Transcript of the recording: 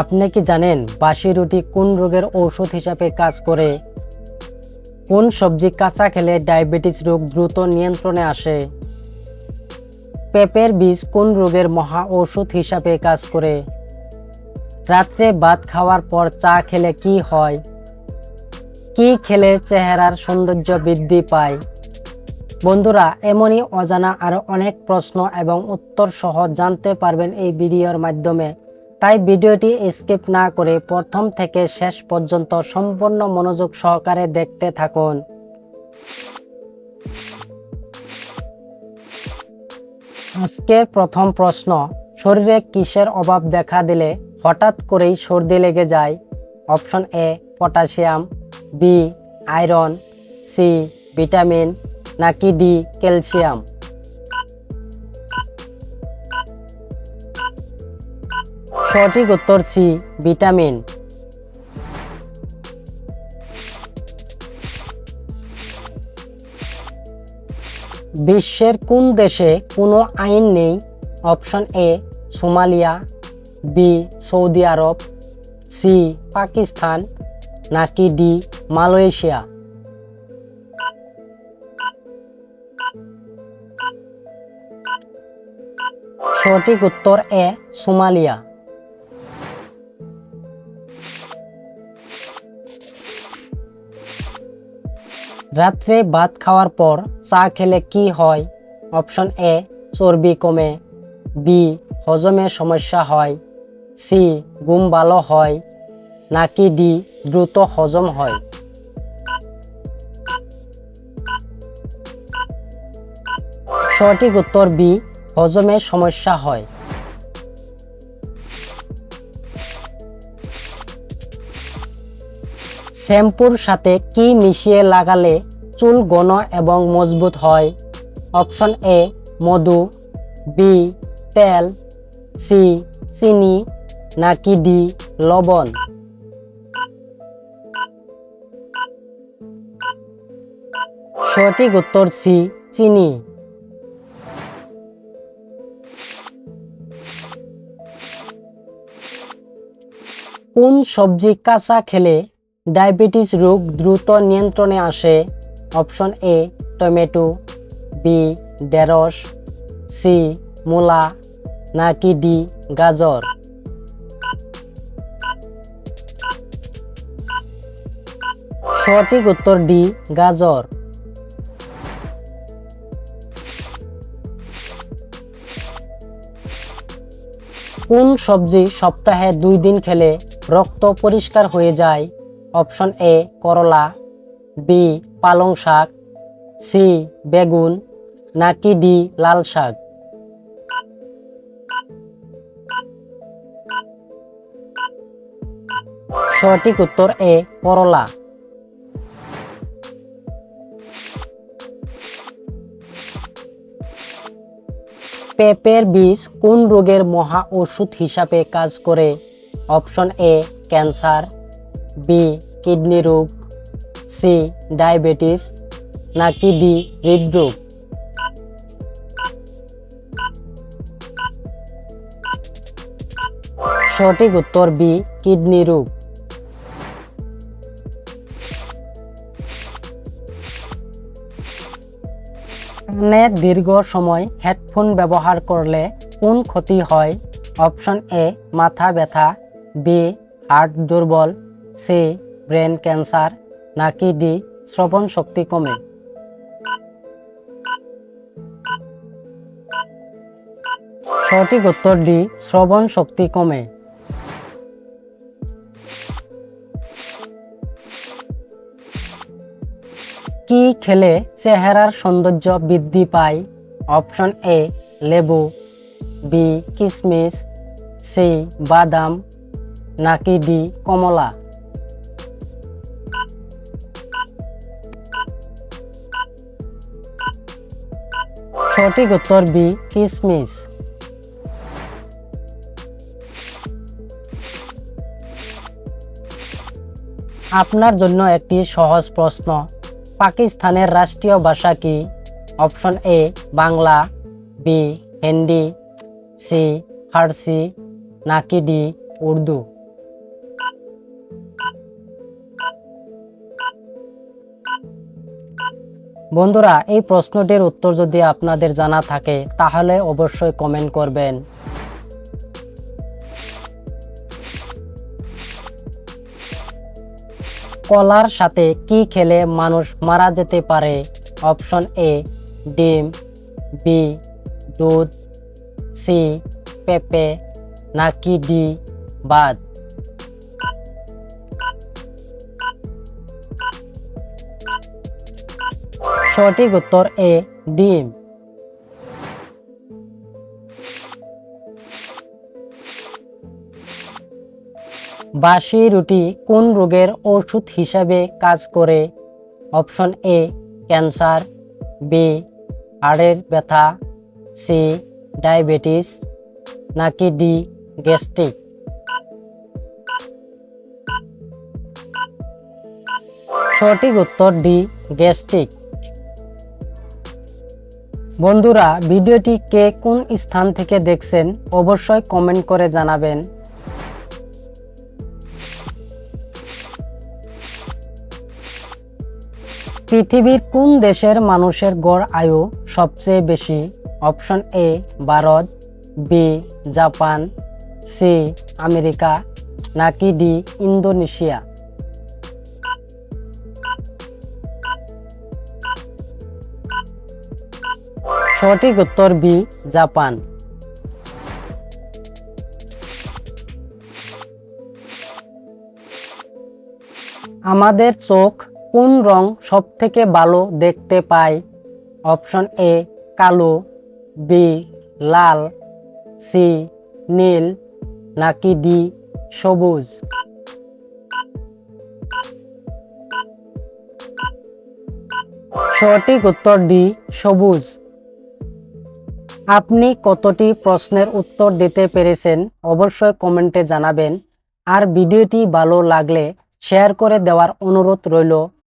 আপনি কি জানেন বাসি রুটি কোন রোগের ঔষধ হিসাবে কাজ করে? কোন সবজি কাঁচা খেলে ডায়াবেটিস রোগ দ্রুত নিয়ন্ত্রণে আসে? পেঁপের বীজ কোন রোগের মহা ঔষধ হিসাবে কাজ করে? রাত্রে ভাত খাওয়ার পর চা খেলে কি হয়? কি খেলে চেহারার সৌন্দর্য বৃদ্ধি পায়? বন্ধুরা, এমনই অজানা আরও অনেক প্রশ্ন এবং উত্তর সহ জানতে পারবেন এই ভিডিওর মাধ্যমে। তাই ভিডিওটি স্কিপ না করে প্রথম থেকে শেষ পর্যন্ত সম্পূর্ণ মনোযোগ সহকারে দেখতে থাকুন। আজকের প্রথম প্রশ্ন, শরীরে কিসের অভাব দেখা দিলে হঠাৎ করেই সর্দি লেগে যায়? Option A, potassium, B, iron, C, vitamin, নাকি ডি, ক্যালসিয়াম? সঠিক উত্তর সি, ভিটামিন। বিশ্বের কোন দেশে কোনো আইন নেই? Option A, Somalia, B, Saudi Arab, C, Pakistan, নাকি ডি, মালয়েশিয়া? সঠিক উত্তর এ, সোমালিয়া। রাত্রে ভাত খাওয়ার পর চা খেলে কি হয়? অপশন এ, চর্বি কমে। বি, হজমে সমস্যা হয়। সি, ঘুম ভালো হয়। নাকি ডি, দ্রুত হজম হয়। সঠিক উত্তর বি, হজমে সমস্যা হয়। শ্যাম্পুর সাথে কি মিশিয়ে লাগালে চুল ঘন এবং মজবুত হয়? অপশন এ, মধু, বি, তেল, সি, চিনি, নাকি ডি, লবণ? সঠিক উত্তর সি, চিনি। কোন সবজি কাঁচা খেলে ডায়াবেটিস রোগ দ্রুত নিয়ন্ত্রণে আসে। অপশন এ, টমেটো, বি, ঢেঁড়স, সি, মূলা, নাকি ডি, গাজর। সঠিক উত্তর ডি, গাজর। কোন সবজি সপ্তাহে দুই দিন খেলে রক্ত পরিষ্কার হয়ে যায়? অপশন এ করলা, বি পালং শাক, সি বেগুন, নাকি ডি লাল শাক? সঠিক উত্তর এ করলা। পেঁপের বীজ কোন রোগের মহা ওষুধ হিসাবে কাজ করে? Option A cancer B, kidney রোগ, সি, ডায়াবেটিস, নাকি ডি, হৃদরোগ? সঠিক উত্তর বি, কিডনি রোগ। কানে দীর্ঘ সময় হেডফোন ব্যবহার করলে কোন ক্ষতি হয়? অপশন এ, মাথা ব্যথা, বি, হার্ট দুর্বল সি, ব্রেন ক্যান্সার, নাকি ডি, শ্রবণ শক্তি কমে? সঠিক উত্তর ডি, শ্রবণ শক্তি কমে। কি খেলে চেহারার সৌন্দর্য বৃদ্ধি পায়? অপশন এ, লেবু, বি কিশমিশ সি, বাদাম, নাকি ডি, কমলা? সঠিক উত্তর বি কিশমিশ আপনার জন্য একটি সহজ প্রশ্ন, পাকিস্তানের রাষ্ট্রীয় ভাষা কি? Option A, Bangla, B, Hindi, C, Farsi, নাকি ডি, উর্দু? বন্ধুরা, এই প্রশ্নটির উত্তর যদি আপনাদের জানা থাকে, তাহলে অবশ্যই কমেন্ট করবেন। কলার সাথে কি খেলে মানুষ মারা যেতে পারে? অপশন এ, ডিম, বি, দুধ, সি, পেঁপে, নাকি ডি, বাদ। সঠিক উত্তর এ, ডিম। বাসি রুটি কোন রোগের ওষুধ হিসাবে কাজ করে? অপশন এ, ক্যান্সার, বি, হাড়ের ব্যথা, সি, ডায়াবেটিস, নাকি ডি, গ্যাস্ট্রিক। সঠিক উত্তর ডি, গ্যাস্ট্রিক। বন্ধুরা, ভিডিওটি কে কোন স্থান থেকে দেখছেন অবশ্যই কমেন্ট করে জানাবেন। পৃথিবীর কোন দেশের মানুষের গড় আয়ু সবচেয়ে বেশি? Option A, Bharat, B, Japan, C, America, নাকি ডি, ইন্দোনেশিয়া? সঠিক উত্তর বি, জাপান। আমাদের চোখ কোন রং সব থেকে ভালো দেখতে পায়? অপশন এ, কালো, বি, লাল, সি, নীল, নাকি ডি, সবুজ? সঠিক উত্তর ডি, সবুজ। আপনি কতটি প্রশ্নের উত্তর দিতে পেরেছেন অবশ্যই কমেন্টে জানাবেন। আর ভিডিওটি ভালো লাগলে শেয়ার করে দেওয়ার অনুরোধ রইল।